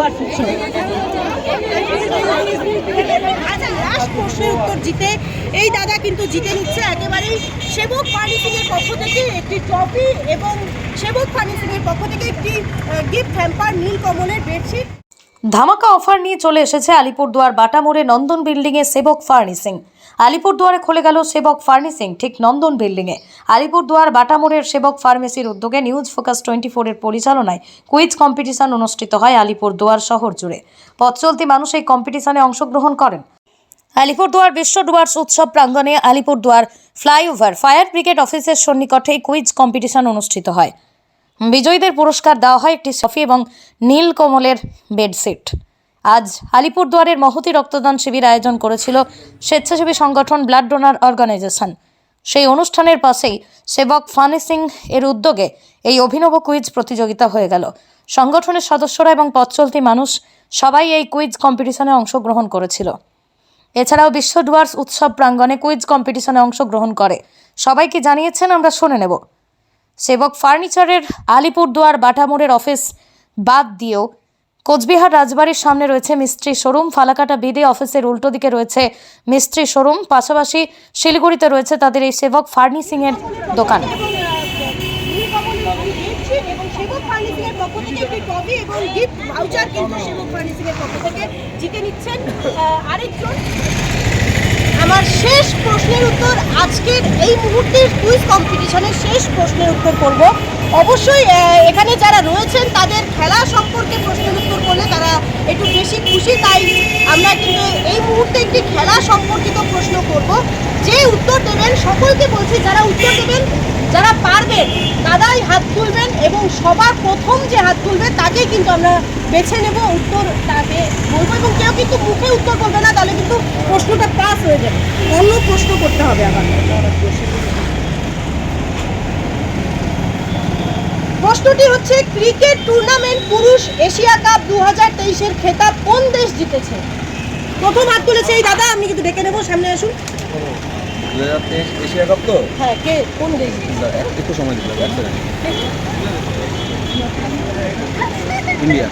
ডুয়ার্স উৎসব আচ্ছা লাস্ট প্রশ্নের উত্তর জিতে এই দাদা কিন্তু জিতে নিচ্ছে একেবারেই। সেবক ফার্নিসিং এর পক্ষ থেকে একটি ট্রফি এবং সেবক ফার্নিসিং এর পক্ষ থেকে একটি গিফট হ্যাম্পার নীল কমলের বেডশিট ধামাকা অফার নিয়ে চলে এসেছে আলিপুরদুয়ার বাটামোড়ে নন্দন বিল্ডিংয়ে সেবক ফার্নিসিং আলিপুরদুয়ারে খুলে গেল সেবক ফার্নিসিং ঠিক নন্দন বিল্ডিংয়ে। আলিপুরদুয়ার বাটামোড়ের সেবক ফার্মেসির উদ্যোগে নিউজ ফোকাস টোয়েন্টি ফোরের পরিচালনায় কুইজ কম্পিটিশন অনুষ্ঠিত হয় আলিপুরদুয়ার শহর জুড়ে। পথ চলতি মানুষ এই কম্পিটিশনে অংশগ্রহণ করেন। আলিপুরদুয়ার বিশ্ব ডুয়ার্স উৎসব প্রাঙ্গণে আলিপুরদুয়ার ফ্লাইওভার, ফায়ার ব্রিগেড অফিসের সন্নিকটে কুইজ কম্পিটিশন অনুষ্ঠিত হয়। বিজয়ীদের পুরস্কার দেওয়া হয় একটি সফি এবং নীল কমলের বেডশিট। আজ আলিপুরদুয়ারের মহতি রক্তদান শিবির আয়োজন করেছিল স্বেচ্ছাসেবী সংগঠন ব্লাড ডোনার অর্গানাইজেশন। সেই অনুষ্ঠানের পাশেই সেবক ফানি সিং এর উদ্যোগে এই অভিনব কুইজ প্রতিযোগিতা হয়ে গেল। সংগঠনের সদস্যরা এবং পথচলতি মানুষ সবাই এই কুইজ কম্পিটিশনে অংশগ্রহণ করেছিল। এছাড়াও বিশ্ব ডুয়ার্স উৎসব প্রাঙ্গণে কুইজ কম্পিটিশনে অংশগ্রহণ করে। সবাইকে জানিয়েছেন আমরা শুনে নেব। সেবক ফার্নিচারের আলিপুরদুয়ার বাটামোড়ের অফিস বাদ দিয়েও কোচবিহার রাজবাড়ির সামনে রয়েছে মিস্ত্রি শোরুম। ফালাকাটা বিদে অফিসের উল্টো দিকে রয়েছে মিস্ত্রি শোরুম। পাশাপাশি শিলিগুড়িতে রয়েছে তাদের এই সেবক ফার্নিসিংয়ের দোকান ফার্নিসিং এর থেকে জিতে নিচ্ছেন আরেকজন আমার শেষ প্রশ্নের উত্তর আজকের এই মুহূর্তের কুইজ কম্পিটিশনের শেষ প্রশ্নের উত্তর করব। অবশ্যই এখানে যারা রয়েছেন, তাদের খেলা সম্পর্কে প্রশ্নের উত্তর করলে তারা একটু বেশি খুশি। তাই আমরা কিন্তু এই মুহূর্তে একটি খেলা সম্পর্কিত প্রশ্ন করব। যে উত্তর দেবেন, সকলকে বলছি, যারা উত্তর দেবেন যারা পারবেন, তারাই হাত তুলবেন এবং সবার প্রথম যে হাত তুলবে, তাকেই কিন্তু আমরা বেছে নেব, উত্তর তাকে বলব এবং কেউ কিন্তু মুখে উত্তর করবে না, তাহলে কিন্তু প্রশ্নটা পাস হয়ে যাবে। অন্য প্রশ্ন করতে হবে আবার। প্রশ্নটি হচ্ছে, ক্রিকেট টুর্নামেন্ট পুরুষ এশিয়া কাপ দু হাজার তেইশের খেতাব কোন দেশ জিতেছে? প্রথম হাত তুলেছে এই দাদা, আমি কিন্তু ডেকে নেব, সামনে আসুন। দু হাজার তেইশ এশিয়া কাপ তো? হ্যাঁ কে? কোন দেশ? একটু সময় দিতে হবে এক ইন্ডিয়া।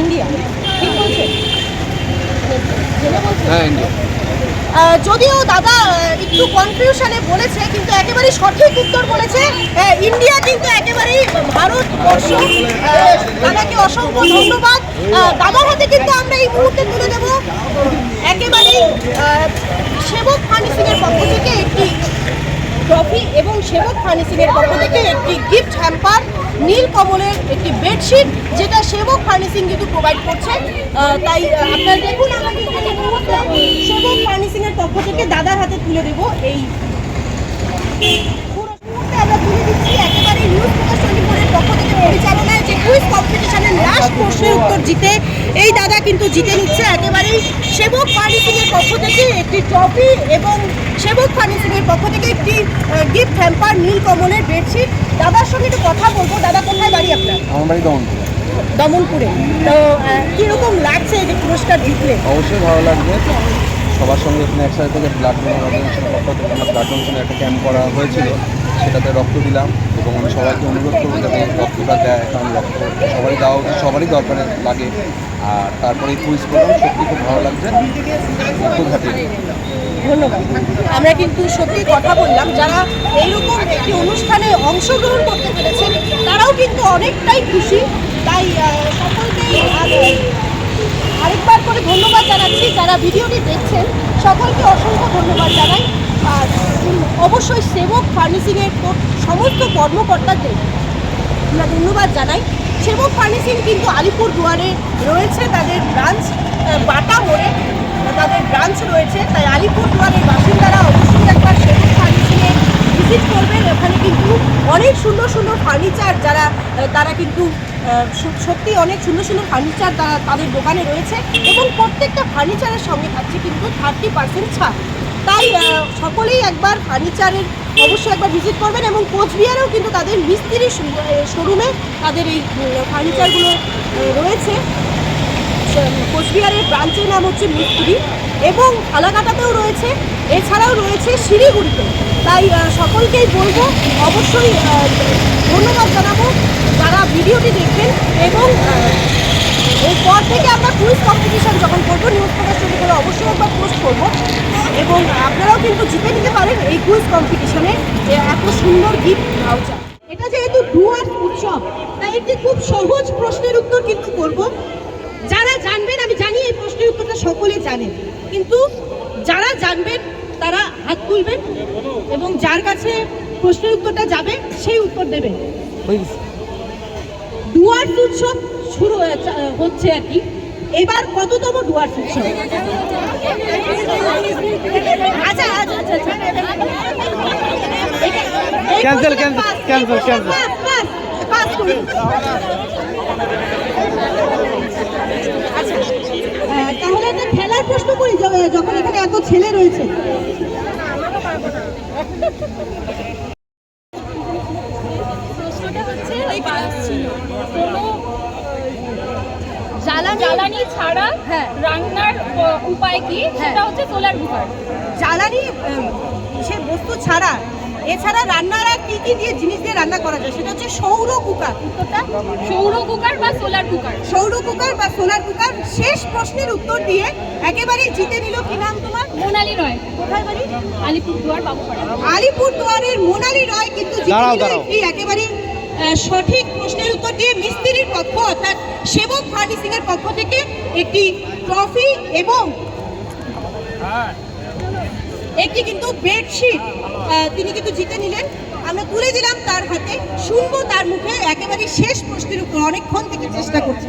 ইন্ডিয়া। ঠিক বলছেন হ্যাঁ ইন্ডিয়া। যদিও দাদা একটু কনফিউশনে বলেছে কিন্তু একেবারেই সঠিক উত্তর বলেছে ইন্ডিয়া কিন্তু একেবারেই ভারতবর্ষ। দাদাকে অসংখ্য ধন্যবাদ। দাদার হাতে কিন্তু আমরা এই মুহূর্তে তুলে দেব। একেবারেই সেবক ফার্নিসিং এর পক্ষ থেকে একটি ট্রফি এবং সেবক ফার্নিসিং এর পক্ষ থেকে একটি গিফট হ্যাম্পার, নীল কমলের একটি বেডশিট, যেটা সেবক ফার্নিসিং কিন্তু প্রোভাইড করছে। তাই আপনারা দেখুন এই সেবক ফার্নিসিং এর পক্ষ থেকে দাদার হাতে তুলে দেব এই আমরা তুলে দিচ্ছি। নিউজ প্রকাশ টোয়েন্টি পক্ষ থেকে পরিচালনায় যে কুইজ কম্পিটিশনের লাস্ট প্রশ্নের উত্তর জিতে এই দাদা কিন্তু জিতে নিচ্ছে একেবারেই। সেবক ফার্নিসিং এর পক্ষ থেকে একটি ট্রফি এবং সেবক ফার্নিসিং এর পক্ষ থেকে একটি গিফট হ্যাম্পার নীল কমলের বেডশিট দাদার সঙ্গে একটু কথা বলব। দাদা কোথায় বাড়ি আপনার? আমার বাড়ি দমন দমনপুরে। তো কীরকম লাগছে যে পুরস্কার জিতলে? অবশ্যই ভালো লাগবে। সবার সঙ্গে এখানে একসাথে থেকে ব্লাড ডোনার পক্ষ থেকে আমার ব্লাড ডোনেশনের একটা ক্যাম্প করা হয়েছিল। সেটাতে রক্ত দিলাম। এবং আমি সবাইকে অনুরোধ করব যাতে রক্তটা দেয়, কারণ রক্ত সবারই দেওয়া সবারই দরকার লাগে। আর তারপরে এই কুইজ করলাম সত্যি খুব ভালো লাগছে। খুব হ্যাপি ধন্যবাদ। আমরা কিন্তু সত্যি কথা বললাম, যারা এইরকম একটি অনুষ্ঠানে অংশগ্রহণ করতে পেরেছেন, তারাও কিন্তু অনেকটাই খুশি। তাই সকলকেই আরেকবার করে ধন্যবাদ জানাচ্ছি, যারা ভিডিওটি দেখছেন, সকলকে অসংখ্য ধন্যবাদ জানাই। অবশ্যই সেবক ফার্নিসিংয়ের সমস্ত কর্মকর্তাদের আমরা ধন্যবাদ জানাই। সেবক ফার্নিসিং কিন্তু আলিপুর দুয়ারে রয়েছে, তাদের ব্রাঞ্চ বাটা মোড়ে তাদের ব্রাঞ্চ রয়েছে। তাই আলিপুর দুয়ারের বাসিন্দারা অবশ্যই একবার সেবক ফার্নিসিংয়ে ভিজিট করবেন। ওখানে কিন্তু অনেক সুন্দর সুন্দর ফার্নিচার যারা তারা কিন্তু সত্যি অনেক সুন্দর সুন্দর ফার্নিচার তারা তাদের দোকানে রয়েছে। এবং প্রত্যেকটা ফার্নিচারের সঙ্গে থাকছে কিন্তু থার্টি পার্সেন্ট ছাড়। তাই সকলেই একবার ফার্নিচারের অবশ্যই একবার ভিজিট করবেন এবং কোচবিহারেও কিন্তু তাদের মিস্ত্রি শোরুমে তাদের এই ফার্নিচারগুলো রয়েছে। কোচবিহারের ব্রাঞ্চের নাম হচ্ছে মিস্ত্রি এবং ফালাকাটাতেও রয়েছে, এছাড়াও রয়েছে শিলিগুড়িতে। তাই সকলকেই বলব, অবশ্যই ধন্যবাদ জানাব। যারা ভিডিওটি দেখবেন এবং এরপর থেকে আমরা কুইজ কম্পিটিশন যখন করব নিউজ প্রকাশ টোয়েন্টি করে অবশ্যই একবার পোস্ট করব। এবং আপনারাও কিন্তু জিতে নিতে পারেন এই কুইজ কম্পিটিশনে এত সুন্দর গিফট ভাউচার এটা যেহেতু ডুয়ার উৎসব তাই একটি খুব সহজ প্রশ্নের উত্তর কিন্তু করব। যারা জানবেন আমি জানি এই প্রশ্নের উত্তরটা সকলে জানেন। কিন্তু যারা জানবেন তারা হাত তুলবেন এবং যার কাছে প্রশ্নের উত্তরটা যাবে সেই উত্তর দেবেন। ডুয়ার্স উৎসব শুরু হচ্ছে আর কি। এবার কততম ডুয়ার্স উৎসব আচ্ছা আচ্ছা আচ্ছা আচ্ছা। করুন। আচ্ছা, তাহলে একটা খেলার প্রশ্ন করি যখন এখানে এত ছেলে রয়েছে প্রশ্নটা হচ্ছে ওই ছিল কোনো জ্বালানি ছাড়া হ্যাঁ। রান্নার উপায় কি? সেটা হচ্ছে সোলার কুকার জ্বালানি সে বস্তু ছাড়া এছাড়া রান্নার আর কি কি দিয়ে জিনিস দিয়ে রান্না করা যায়? সেটা হচ্ছে সৌর কুকার উত্তরটা? সৌর কুকার বা সোলার কুকার সৌর কুকার বা সোলার কুকার শেষ প্রশ্নের উত্তর দিয়ে একেবারেই জিতে নিল কি নাম তোমার? মোনালি নয় কোথায় বাড়ি? আলিপুরদুয়ার বাবুপাড়া। আলিপুর দুয়ারের মোনালি রয় কিন্তু জিতে নিল দাঁড়াও। একেবারে সঠিক প্রশ্নের উত্তর দিয়ে মিস্ত্রির পক্ষ অর্থাৎ সেবক ফার্নিসিং এর পক্ষ থেকে একটি ট্রফি এবং একটি কিন্তু বেডশিট তিনি কিন্তু জিতে নিলেন। আমরা তুলে দিলাম তার হাতে। শুনব তার মুখে একেবারে শেষ প্রশ্নের উপর অনেকক্ষণ থেকে চেষ্টা করছি।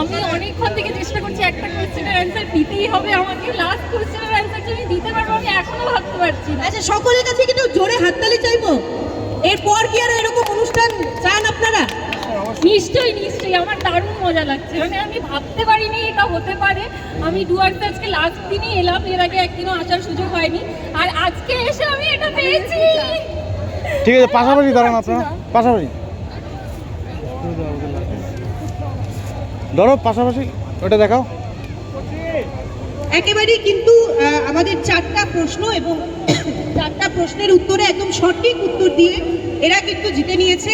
আমি অনেকক্ষণ থেকে চেষ্টা করছি একটা কোয়েশ্চেনের অ্যান্সার দিতেই হবে আমাকে। লাস্ট কোয়েশ্চেনের অ্যান্সার আমি দিতে পারব আমি এখনও ভাবতে পারছি না। আচ্ছা সকলের কাছে কিন্তু জোরে হাততালি চাইব। এরপর কি আর এরকম অনুষ্ঠান চান আপনারা? নিশ্চয়ই নিশ্চয়ই আমার দারুণ মজা লাগছে। মানে আমি ভাবতে পারিনি এটা হতে পারে। আমি ডুয়ার্স আজকে লাস্ট দিনই এলাম এর আগে একদিনও আসার সুযোগ হয়নি। আর আজকে এসে আমি এটা পেয়েছি। ঠিক আছে পাশাপাশি দাঁড়ান আপনারা। পাশাপাশি। ধরো পাশাপাশি। ওটা দেখাও। একেবারেই কিন্তু আমাদের চারটা প্রশ্ন এবং চারটা প্রশ্নের উত্তরে একদম সঠিক উত্তর দিয়ে এরা কিন্তু জিতে নিয়েছে।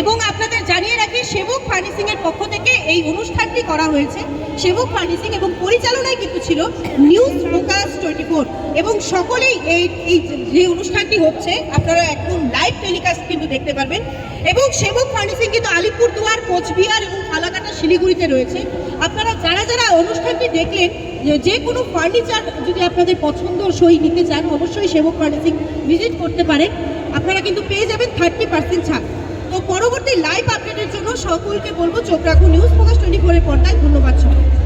এবং আপনাদের জানিয়ে রাখি, সেবক ফার্নিসিং এর পক্ষ থেকে এই অনুষ্ঠানটি করা হয়েছে। সেবক ফার্নিসিং এবং পরিচালনায় কিন্তু ছিল নিউজ ফোকাস টোয়েন্টি ফোর। এবং সকলেই এই এই যে অনুষ্ঠানটি হচ্ছে, আপনারা একদম লাইভ টেলিকাস্ট কিন্তু দেখতে পারবেন। এবং সেবক ফার্নিসিং কিন্তু আলিপুর দুয়ার কোচবিহার এবং ফালাকাটা শিলিগুড়িতে রয়েছে। আপনারা যারা যারা অনুষ্ঠানটি দেখলেন, যে কোনো ফার্নিচার যদি আপনাদের পছন্দ সই নিতে চান, অবশ্যই সেবক ফার্নিসিং ভিজিট করতে পারেন। আপনারা কিন্তু পেয়ে যাবেন থার্টি পার্সেন্ট ছাড়। তো পরবর্তী লাইভ আপডেটের জন্য সকলকে বলব রাখুন নিউজ ফোকাস টোয়েন্টি ফোরের পর্দায় ধন্যবাদ সবাই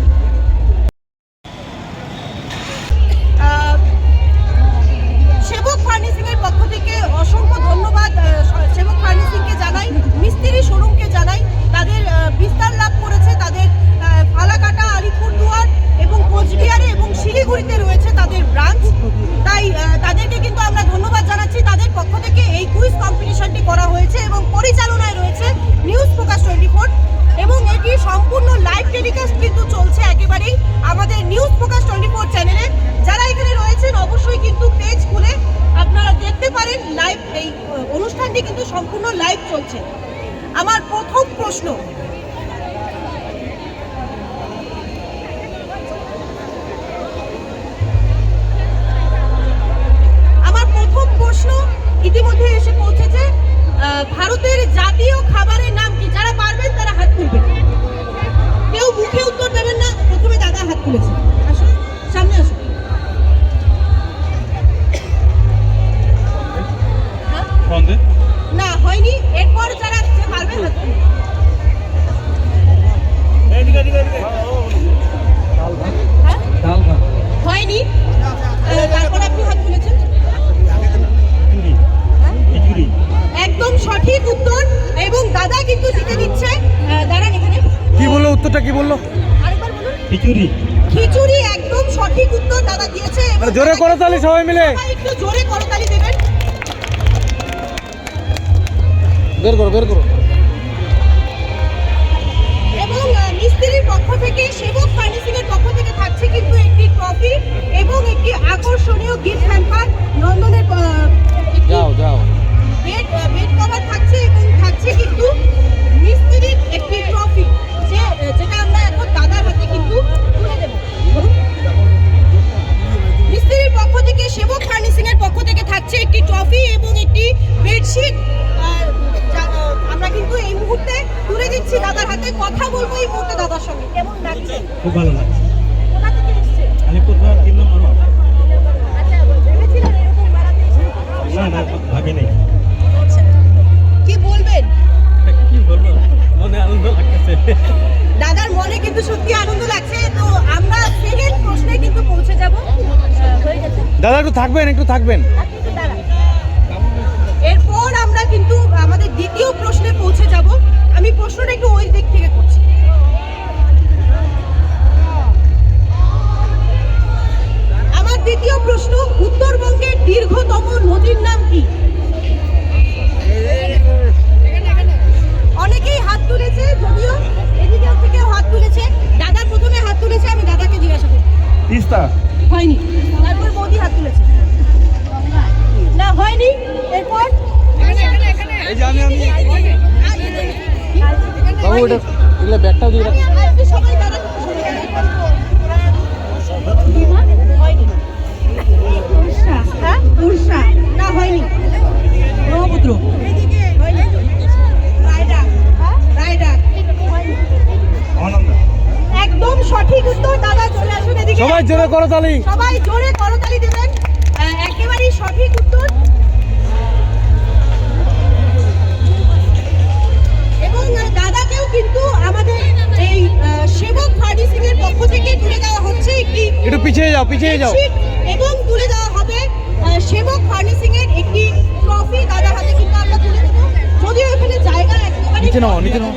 প্রশ্ন। মিলে। একটু জোরে করতালি দেবেন। বের করো বের করো। এবং মিস্ত্রির পক্ষ থেকে সেবক ফার্নিসিং এর পক্ষ থেকে থাকছে কিন্তু একটি ট্রফি এবং একটি আকর্ষণীয় গিফট হ্যাম্পার নন্দনের যাও যাও। বেড বেড কভার থাকছে এবং থাকছে কিন্তু মিস্ত্রির একটি ট্রফি যে হাতে থেকে সেবক ফার্নিসিং এর পক্ষ থেকে থাকছে একটি ট্রফি এবং একটি বেডশিট। আমরা কিন্তু এই মুহূর্তে তুলে দিচ্ছি দাদার হাতে। কথা বলব এই মুহূর্তে দাদার সঙ্গে। কেমন লাগছে? খুব ভালো লাগছে। আচ্ছা, আচ্ছা। কি বলবেন? কি বলব? মনে আনন্দ লাগতেছে। দাদার মনে কিন্তু সত্যি আনন্দ লাগছে তো আমরা সেকেন্ড প্রশ্নে কিন্তু পৌঁছে যাব। হয়ে গেছে। দাদা একটু থাকবেন একটু থাকবেন। এটা এগুলো ব্যাগটাও দিয়ে রাখ। না হয়নি ব্রহ্মপুত্র। একদম সঠিক উত্তর দাদা চলে আসুন এদিকে সবাই জোরে করো তালি সবাই জোরে করতালি দেবেন পিছিয়ে যাও। এবং তুলে দেওয়া হবে সেবক ফার্নিসিং এর একটি ট্রফি দাদার হাতে কিন্তু আমরা তুলে দেবো। যদিও এখানে জায়গা একেবারে নিচে নাও নিচে নাও।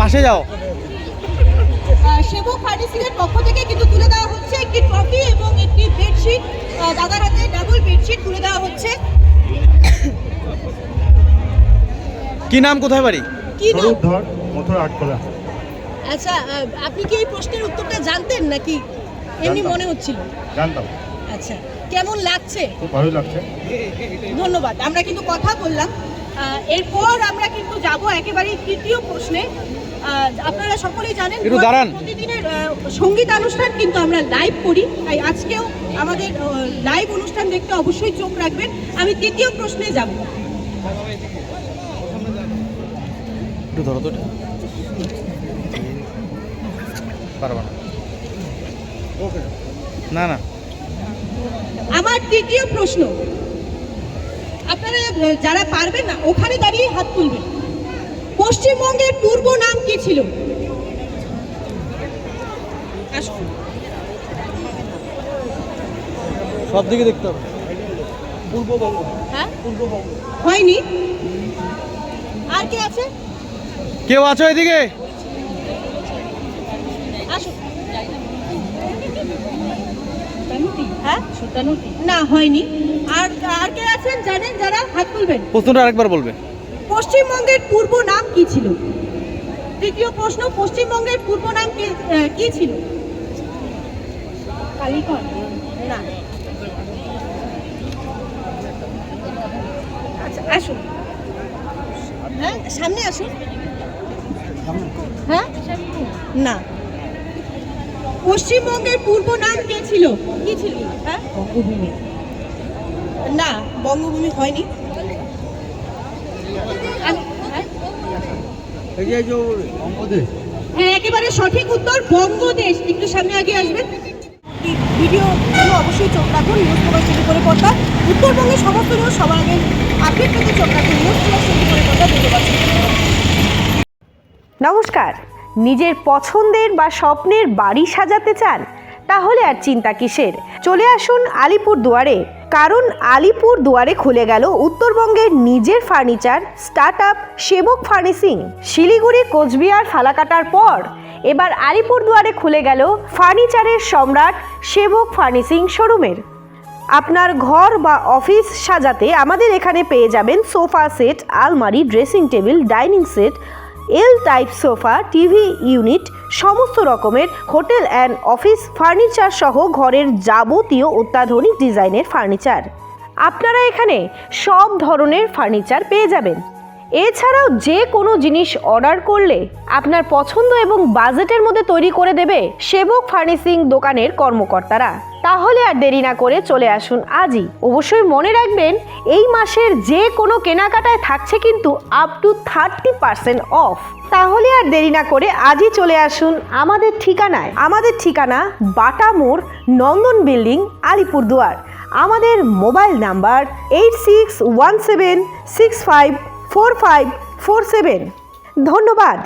পাশে যাও। সেবক ফার্নিসিং এর পক্ষ থেকে কিন্তু তুলে দেওয়া হচ্ছে একটি ট্রফি এবং একটি বেডশিট দাদার হাতে ডাবল বেডশিট তুলে দেওয়া হচ্ছে। কি নাম কোথায় বাড়ি? কি নাম? ধর মথুরা আটকলা। আচ্ছা আপনি কি এই প্রশ্নের উত্তরটা জানতেন নাকি? এমনি মনে হচ্ছিল। জানতাম। আচ্ছা কেমন লাগছে? খুব ভালো লাগছে। ধন্যবাদ। আমরা কিন্তু কথা বললাম। এরপর আমরা কিন্তু যাব একেবারে তৃতীয় প্রশ্নে। আপনারা সকলেই জানেন প্রতিদিনের আহ, সংগীত অনুষ্ঠান কিন্তু আমরা লাইভ করি। তাই আজকেও আমাদের লাইভ অনুষ্ঠান দেখতে অবশ্যই চোখ রাখবেন। আমি তৃতীয় প্রশ্নে যাব। একটু ধরো তো। পারবা না। না না। আমার তৃতীয় প্রশ্ন। আপনারা যারা পারবেন না ওখানে দাঁড়িয়ে হাত তুলবেন। পশ্চিমবঙ্গের পূর্ব নাম কি ছিল? সব দিকে দেখতে হবে। হ্যাঁ? হয়নি। আর কে আছে? কেউ আছো এদিকে? হ্যাঁ? না হয়নি। আর আর কে আছেন জানেন যারা? হাত তুলবেন। প্রশ্নটা আরেকবার বলবে। পশ্চিমবঙ্গের পূর্ব নাম কি ছিল? তৃতীয় প্রশ্ন পশ্চিমবঙ্গের পূর্ব নাম কি ছিল? না। আচ্ছা আসুন। হ্যাঁ সামনে আসুন। হ্যাঁ? না। পশ্চিমবঙ্গের পূর্ব নাম কে ছিল? কি ছিল? হ্যাঁ? বঙ্গভূমি। না বঙ্গভূমি হয়নি। হ্যাঁ? হ্যাঁ একেবারে সঠিক উত্তর বঙ্গদেশ। একটু সামনে আগে আসবেন। ভিডিও অবশ্যই চোখ রাখুন নিউজ প্রকাশ টিভি করে পড়তা। উত্তরবঙ্গের সমস্ত নিউজ সবার আগে আপডেট পেতে চোখ রাখুন নিউজ প্রকাশ টিভি করে ধন্যবাদ। নমস্কার। নিজের পছন্দের বা স্বপ্নের বাড়ি সাজাতে চান, তাহলে আর চিন্তা কিসের? চলে আসুন আলিপুর দুয়ারে। কারণ আলিপুর দুয়ারে খুলে গেল উত্তরবঙ্গের নিজের ফার্নিচার স্টার্ট আপ সেবক ফার্নিসিং শিলিগুড়ি কোচবিহার ফালাকাটার পর এবার আলিপুর দুয়ারে খুলে গেল ফার্নিচারের সম্রাট সেবক ফার্নিসিং শোরুমের। আপনার ঘর বা অফিস সাজাতে আমাদের এখানে পেয়ে যাবেন সোফা সেট, আলমারি, dressing table, dining set L type sofa, TV unit, সমস্ত রকমের হোটেল অ্যান্ড অফিস ফার্নিচার সহ ঘরের যাবতীয় অত্যাধুনিক ডিজাইনের ফার্নিচার। আপনারা এখানে সব ধরনের ফার্নিচার পেয়ে যাবেন। এছাড়াও যে কোনো জিনিস অর্ডার করলে আপনার পছন্দ এবং বাজেটের মধ্যে তৈরি করে দেবে সেবক ফার্নিসিং দোকানের কর্মকর্তারা। তাহলে আর দেরি না করে চলে আসুন আজই। অবশ্যই মনে রাখবেন, এই মাসের যে কোনো কেনাকাটায় থাকছে কিন্তু up to thirty percent off তাহলে আর দেরি না করে আজই চলে আসুন আমাদের ঠিকানায়। আমাদের ঠিকানা বাটা মোড় নন্দন বিল্ডিং, আলিপুরদুয়ার। আমাদের mobile number eight six one seven six five four five four seven ধন্যবাদ।